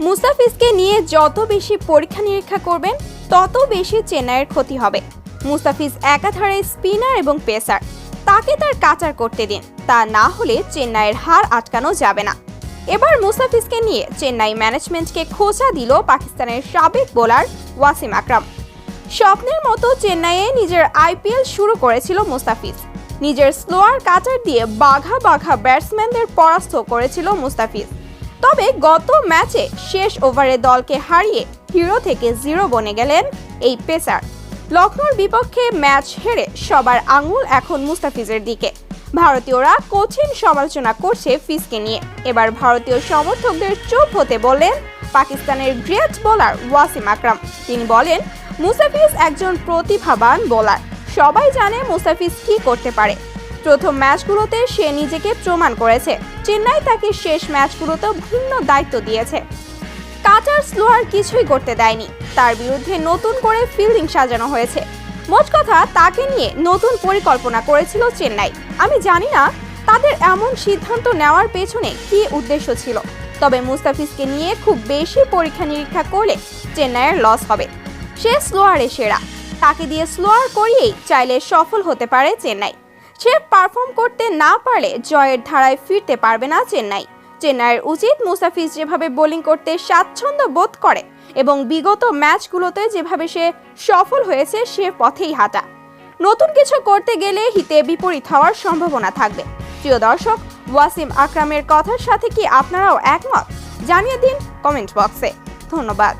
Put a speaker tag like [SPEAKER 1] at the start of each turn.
[SPEAKER 1] মুস্তাফিজকে নিয়ে যত বেশি পরীক্ষা নিরীক্ষা করবেন, তত বেশি চেন্নাইয়ের ক্ষতি হবে। মুস্তাফিজ একাধারে স্পিনার এবং পেসার। তাকে তার কাচার করতে দিন, তা না হলে চেন্নাইয়ের হার আটকানো যাবে না। এবার মুস্তাফিজকে নিয়ে চেন্নাই ম্যানেজমেন্টকে খোঁচা দিল পাকিস্তানের সাবেক বোলার ওয়াসিম আকরাম। স্বপ্নের মতো চেন্নাইয়ে নিজের আইপিএল শুরু করেছিল মুস্তাফিজ। নিজের স্লোয়ার কাটার দিয়ে বাঘা বাঘা ব্যাটসম্যানদের পরাস্ত করেছিল মুস্তাফিজ। তবে গত ম্যাচে শেষ ওভারে দলকে হারিয়ে হিরো থেকে জিরো বনে গেলেন এই পেসার। লখনৌর বিপক্ষে ম্যাচ হেরে সবার আঙুল এখন মুস্তাফিজের দিকে। ভারতীয়রা কঠিন সমালোচনা করছে ফিজকে নিয়ে। এবার ভারতীয় সমর্থকদের চুপ হতে বললেন পাকিস্তানের গ্রেট বোলার ওয়াসিম আকরাম। তিনি বলেন, মুস্তাফিজ একজন প্রতিভাবান বোলার। সবাই জানে মুস্তাফিজ কি করতে পারে। প্রথম ম্যাচগুলোতে সে নিজেকে প্রমাণ করেছে। চেন্নাই তাকে শেষ ম্যাচগুলোতেও ভিন্ন দায়িত্ব দিয়েছে। কাটার স্লোয়ার কিছুই করতে দেয়নি। তার বিরুদ্ধে নতুন করে ফিল্ডিং সাজানো হয়েছে। মোট কথা, তাকে নিয়ে নতুন পরিকল্পনা করেছিল চেন্নাই। আমি জানি না তাদের এমন সিদ্ধান্ত নেওয়ার পেছনে কী উদ্দেশ্য ছিল। তবে মুস্তাফিজকে নিয়ে খুব বেশি পরীক্ষা নিরীক্ষা করলে চেন্নাইয়ের লস হবে। সে স্লোয়ারে সেরা। তাকে দিয়ে স্লোয়ার করিয়েই চাইলে সফল হতে পারে চেন্নাই। সে পারফর্ম করতে না পারলে জয়ের ধারায় ফিরতে পারবে না চেন্নাই। চেন্নাইয়ের উচিত মুসাফিজ যেভাবে বোলিং করতে স্বাচ্ছন্দ্য বোধ করে এবং বিগত ম্যাচগুলোতে যেভাবে সে সফল হয়েছে সে পথেই হাঁটা। নতুন কিছু করতে গেলে হিতে বিপরীত হওয়ার সম্ভাবনা থাকবে। প্রিয় দর্শক, ওয়াসিম আকরামের কথার সাথে কি আপনারাও একমত? জানিয়ে দিন কমেন্ট বক্সে। ধন্যবাদ।